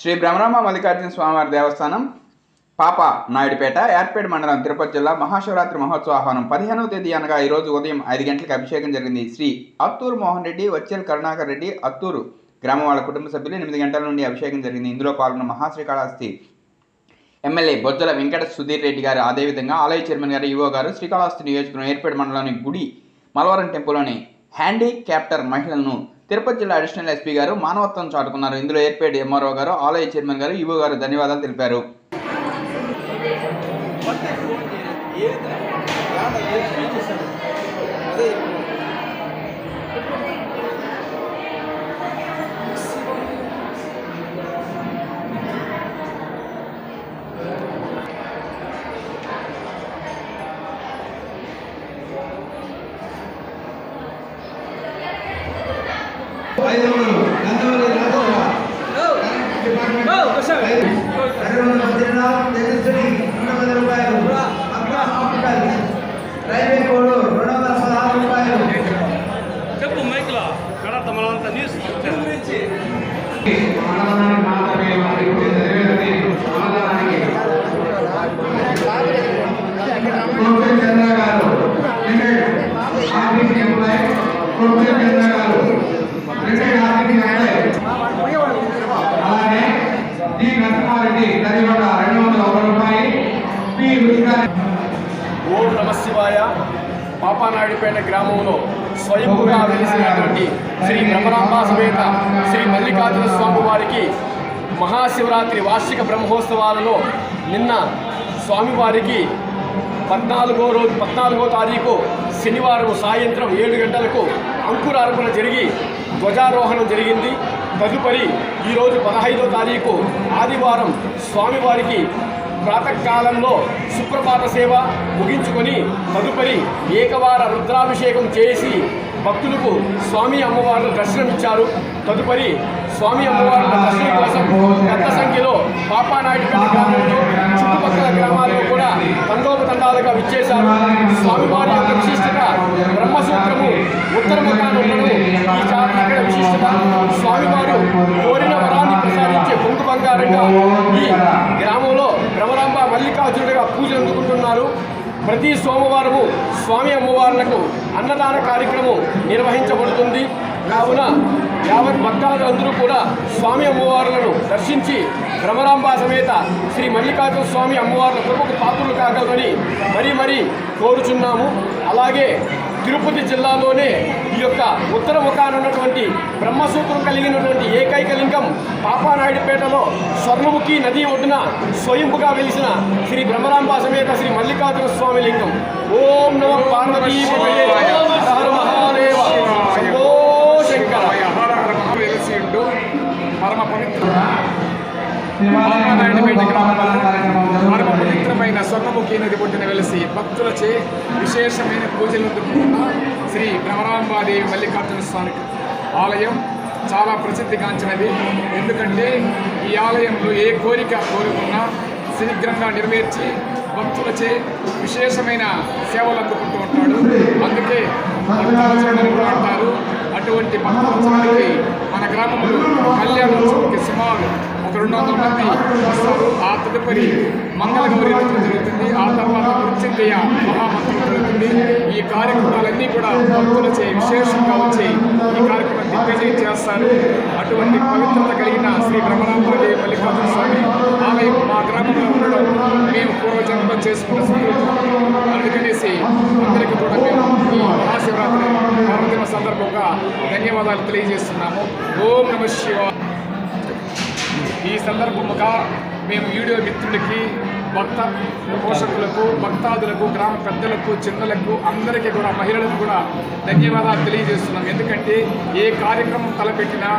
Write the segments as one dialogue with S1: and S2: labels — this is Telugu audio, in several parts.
S1: శ్రీ బ్రహ్మరామ మల్లికార్జున స్వామివారి దేవస్థానం పాప నాయుడుపేట ఏర్పేట మండలం తిరుపతి జిల్లా మహాశివరాత్రి మహోత్సవ ఆహ్వానం పదిహేనవ తేదీ అనగా ఈరోజు ఉదయం ఐదు గంటలకు అభిషేకం జరిగింది. శ్రీ అత్తూరు మోహన్ రెడ్డి వచ్చేల్ కరుణాకర్ రెడ్డి అత్తూరు గ్రామం వాళ్ళ కుటుంబ సభ్యులు ఎనిమిది గంటల నుండి అభిషేకం జరిగింది. ఇందులో పాల్గొన్న మహాశ్రీకాళహస్తి ఎమ్మెల్యే బొజ్జల వెంకట సుధీర్ రెడ్డి గారు అదేవిధంగా ఆలయ చైర్మన్ గారు యువ గారు శ్రీకాళహస్తి నియోజకవర్గం ఏర్పేట మండలంలోని గుడి మలవరం టెంపుల్లోని హ్యాండీక్యాప్టర్ మహిళలను తిరుపతి జిల్లా అడిషనల్ ఎస్పీ గారు మానవత్వం చాటుకున్నారు. ఇందులో ఏర్పేట ఎంఆర్ఓ గారు ఆలయ చైర్మన్ గారు ఈవో గారు ధన్యవాదాలు తెలిపారు
S2: ఐదు వందలు నందమూరి రాజేశ్వర రెండు వందల పద్దెనిమిది జగదీశ్వరి రెండు వందల రూపాయలు అక్క హాస్పిటల్ రైల్వే కోడ్ రెండు వందల పదహారు రూపాయలు
S3: చెప్పు మైక్లో కడత మనంతా న్యూస్
S2: అన్నదానానికి
S3: శివాయ పాపానాయుడిపేట గ్రామంలో స్వయంగా వెలిసినటువంటి శ్రీ బ్రహ్మరాంబ సమేత శ్రీ మల్లికార్జున స్వామి వారికి మహాశివరాత్రి వార్షిక బ్రహ్మోత్సవాలలో నిన్న స్వామివారికి పద్నాలుగో రోజు పద్నాలుగో తారీఖు శనివారం సాయంత్రం ఏడు గంటలకు అంకురార్పణ జరిగి ధ్వజారోహణం జరిగింది. తదుపరి ఈరోజు పదహైదో తారీఖు ఆదివారం స్వామివారికి ప్రాతకాలంలో సుప్రభాత సేవ ముగించుకొని తదుపరి ఏకవార రుద్రాభిషేకం చేసి భక్తులకు స్వామి అమ్మవార్ల దర్శనమిచ్చారు. తదుపరి స్వామి అమ్మవార్ల దర్శనం కోసం పెద్ద సంఖ్యలో పాపానాయుడుపేట గ్రామంలో చుట్టుపక్కల గ్రామాల్లో కూడా తండోపతండాలుగా విచ్చేశారు. స్వామివారి యొక్క విశిష్టత బ్రహ్మసూత్రము ఉత్తర ఉండడం ఈ విశిష్టత స్వామివారు కోరిన వరాన్ని ప్రసాదించే పొంగు బంగారంగా ఈ గ్రామంలో భ్రమరాంబ మల్లికార్జునుడిగా పూజలు అందుకుంటున్నారు. ప్రతి సోమవారము స్వామి అమ్మవార్లకు అన్నదాన కార్యక్రమం నిర్వహించబడుతుంది. కావున యావత్ భక్తాదులందరూ కూడా స్వామి అమ్మవారులను దర్శించి భ్రమరాంబ సమేత శ్రీ మల్లికార్జున స్వామి అమ్మవార్ల కృపకు పాత్రలు కాగలని మరీ మరీ కోరుచున్నాము. అలాగే తిరుపతి జిల్లాలోనే ఈ యొక్క ఉత్తర ముఖాన ఉన్నటువంటి బ్రహ్మసూత్రం కలిగినటువంటి ఏకైక లింగం పాపానాయుడుపేటలో స్వర్ణముఖి నది ఒడ్డున స్వయంపుగా వెలిసిన శ్రీ బ్రహ్మరాంబ సమేత శ్రీ మల్లికార్జున స్వామి లింగం. ఓం నమ పార్వతీ.
S4: గ్రామంలో పరమ పవిత్రమైన స్వర్ణముఖి నది ఒడ్డున వెలిసి భక్తులచే విశేషమైన పూజలు అందుకుంటున్న శ్రీ భ్రమరాంబాదేవి మల్లికార్జున స్వామి. ఆలయం చాలా ప్రసిద్ధిగాంచినది. ఎందుకంటే ఈ ఆలయంలో ఏ కోరిక కోరుకున్నా శీఘ్రంగా నెరవేర్చి భక్తులచే విశేషమైన సేవలు అందుకుంటూ ఉంటాడు. అందుకే అంటారు అటువంటి భక్తవచనుడికి మన గ్రామంలో కళ్యాణోత్సవంకి సుమారు ఒక రెండు వందల మంది వస్తారు ఆ తదుపరి మంగళగౌరి నృత్యం జరుగుతుంది. ఆ తర్వాత మృత్యుంజయ మహామంత్రం జరుగుతుంది. ఈ కార్యక్రమాలన్నీ కూడా భక్తులచే విశేషంగా వచ్చి ఈ కార్యక్రమం దిగ్విజయం చేస్తారు. అటువంటి పవిత్రత కలిగిన శ్రీ బ్రహ్మరాంబాదేవి మల్లికార్జున స్వామి ఆలయం మా గ్రామంలో ఉండడం మేము పూర్వజన్మ చేసుకున్న సంతోషం అందుకనేసి అందరికీ కూడా మేము ఈ మహాశివరాత్రి పర్వదిన సందర్భంగా ధన్యవాదాలు తెలియజేస్తున్నాము. ఓం నమ శివ ఈ సందర్భముగా మేము వీడియో మిత్రులకి భక్త పోషకులకు భక్తాదులకు గ్రామ పెద్దలకు చిన్నలకు అందరికీ కూడా మహిళలకు కూడా ధన్యవాదాలు తెలియజేస్తున్నాం ఎందుకంటే ఏ కార్యక్రమం తలపెట్టినా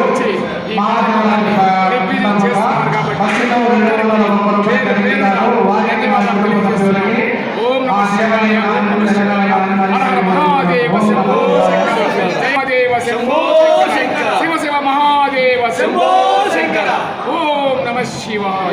S4: వచ్చి ఈ కార్యక్రమాన్ని చేస్తున్నారు కాబట్టి పేరు పేరున ధన్యవాదాలు తెలియజేస్తున్నాము ఓం నమ శివాయ ఓం నమ శివాయ హర హర మహాదేవ శంభో శంకర దేవ శంభో శంకర శివ శివ మహాదేవ శంభో శంకర.
S3: ఓం నమ శివాయ.